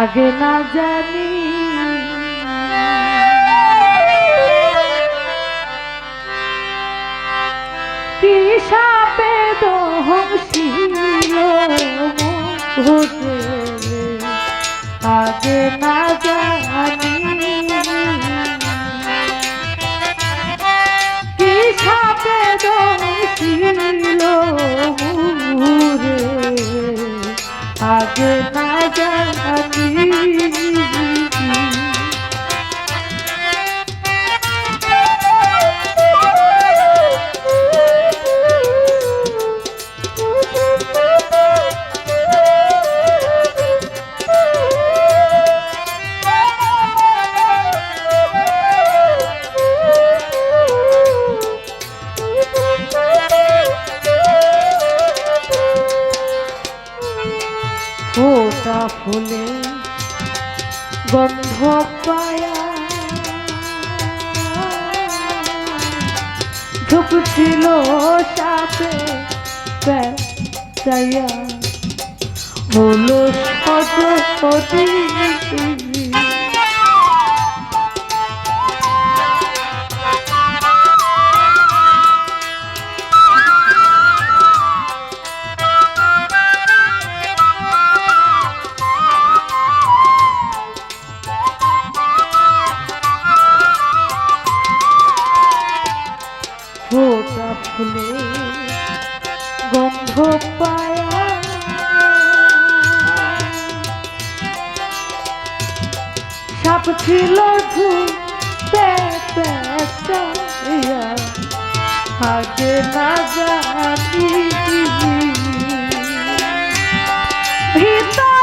আগে না জানি। কি সাপে দহংশীল আগে না ফুলে গন্ধ পায়া ঢুকছিল সাপে চাইয়া হলো সজপতি গন্ধ পায়া। সাপ ছিল ঝুঁতে আগে না জানি ভিতরে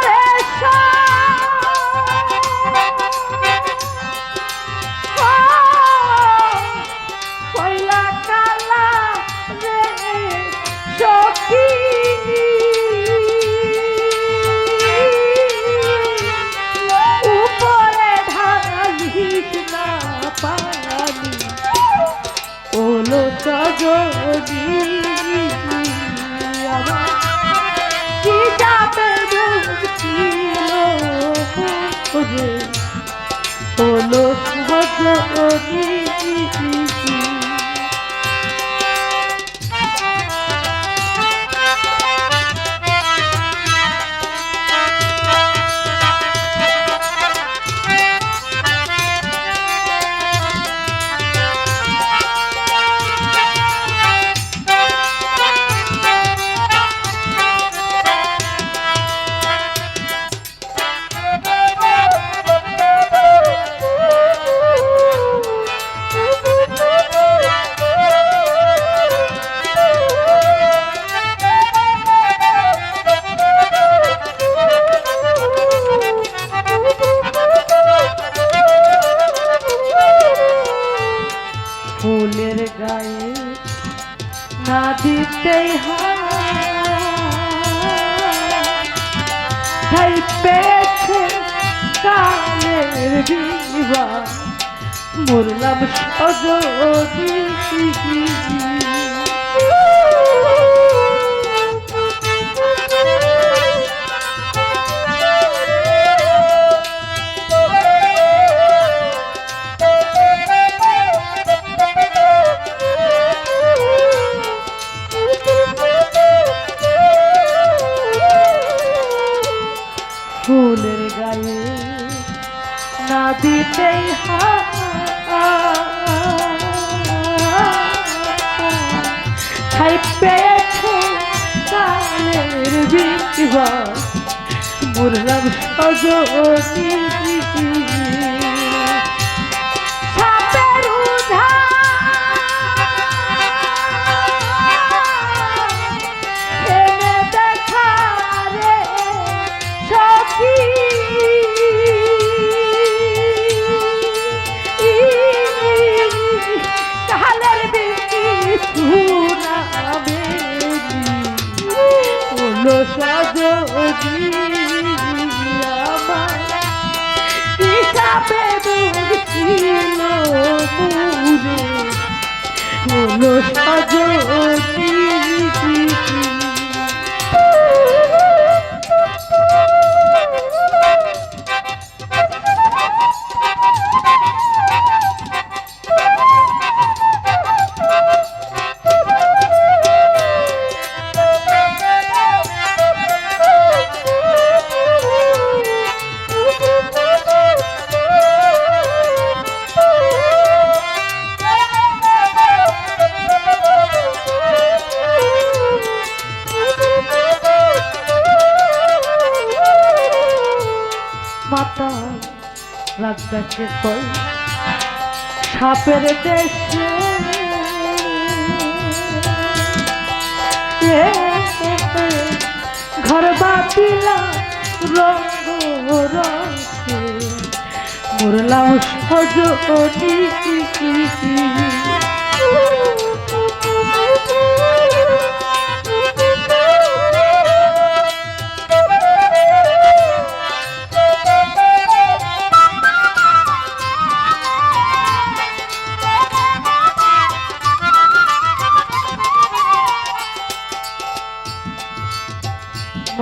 সজনি ফুলের কালের বিবা মরলাম সজনী দিতেই হাই পেয়েছ কালের বিবা মুরলাম সজনী ছিল মুরে হলো সজনী রাজাকে বল সাপের দেশে ঘর বাতিলা রঙ রঙ। মুরলাম সজনী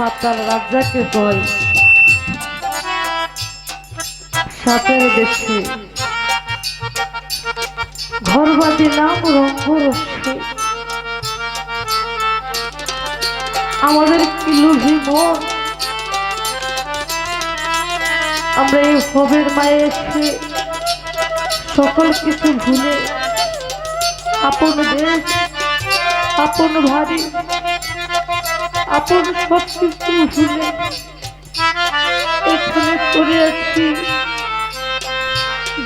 মাতাল রাজাকে কয়। সাপের রসে আমাদের কি লোভী মন? আমরা এই হবের মায়ে এসে সকল কিছু ভুলে, আপন দেশ, আপন ভারী আপন সব কিছু ভুলে এখানে পড়ে আছি।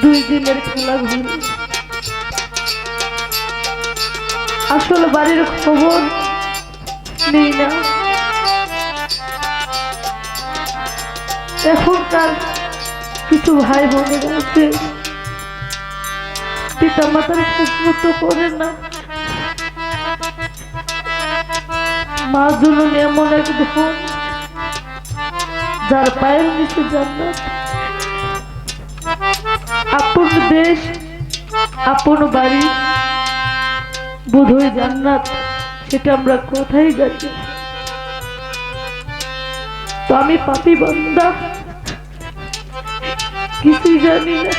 দুই দিনের খেলা ঘুরে আসলে বাড়ির খবর নেই না। এখনকার কিছু ভাই বোনের আছে। পিতা মাতার খুব করে না। মা জননী এমন এক ধন যার পায়ের নিচে জান্নাত আপন দেশ, আপন বাড়ি, বোধহয় জান্নাত, সেটা আমরা কোথায় জানি তো আমি পাপি বন্দা, কিছুই জানি না।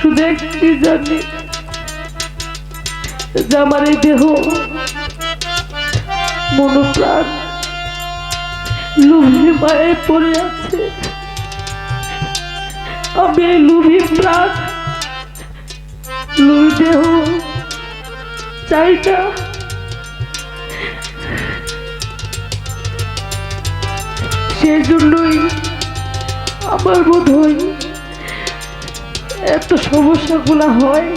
শুধু একটি জানি। যে দেহ, মনোপ্রাণ লুভি মায়ে পড়ে আছে। আমি এই লুভি প্রাণ লুই দেহ চাই না। সেই জন্যই আমার বোধ হয় এত সমস্যাগুলো হয়।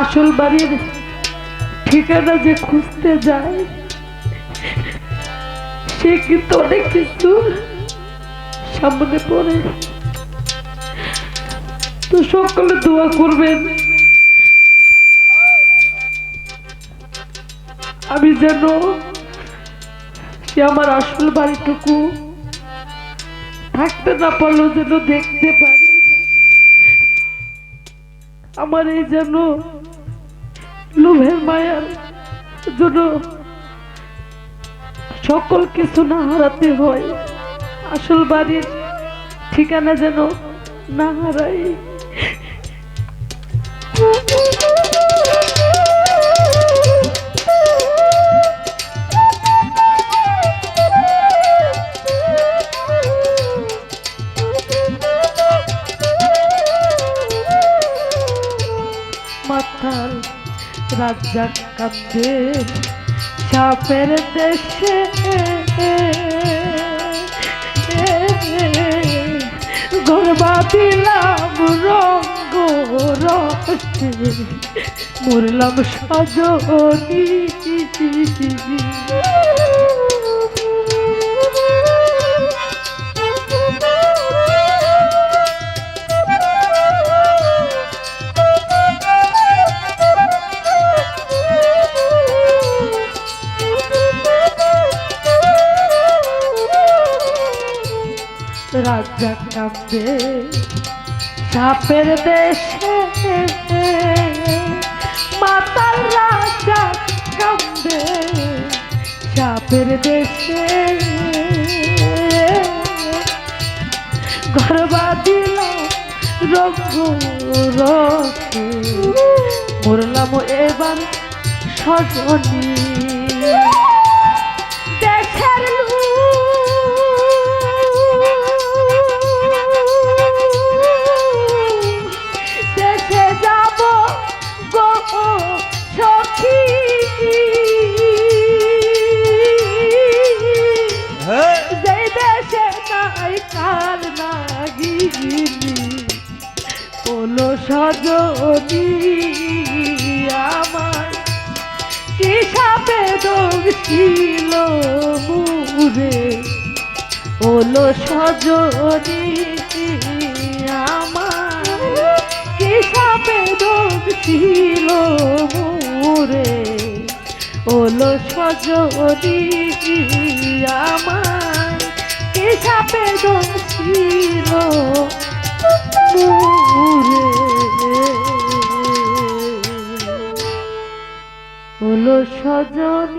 আসল বাড়ির ঠিকানা যে খুঁজতে যায়, সে কিন্তু অনেক কিছু সামনে পড়ে। তো সকলে দোয়া করবেন। আমি যেন সে আমার আসল বাড়িটুকু থাকতে না পারলেও যেন দেখতে পারি। আমার এই যেন লোভের মায়ার জন্য সকল কিছু না হারাতে হয়। আসল বাড়ির ঠিকানা যেন না হারাই রাজা কান্দে সাপের দেশে গরবা দিলাম রঙ্গ রসে। মরলাম সজনী। রাজা কান্দে সাপের দেশে মাতার রাজা কান্দে সাপের দেশে ঘর বাঁধিল রসে মরলাম এবার সজনী। আছে তাই কার নাগিনি বলো সজনি আমার কি সাপে ছিল মুরে? ওলো সজনি আমার কি সাপে ছিল মুরে? বলো সজনি আমার চাপে গছিল হলো সজন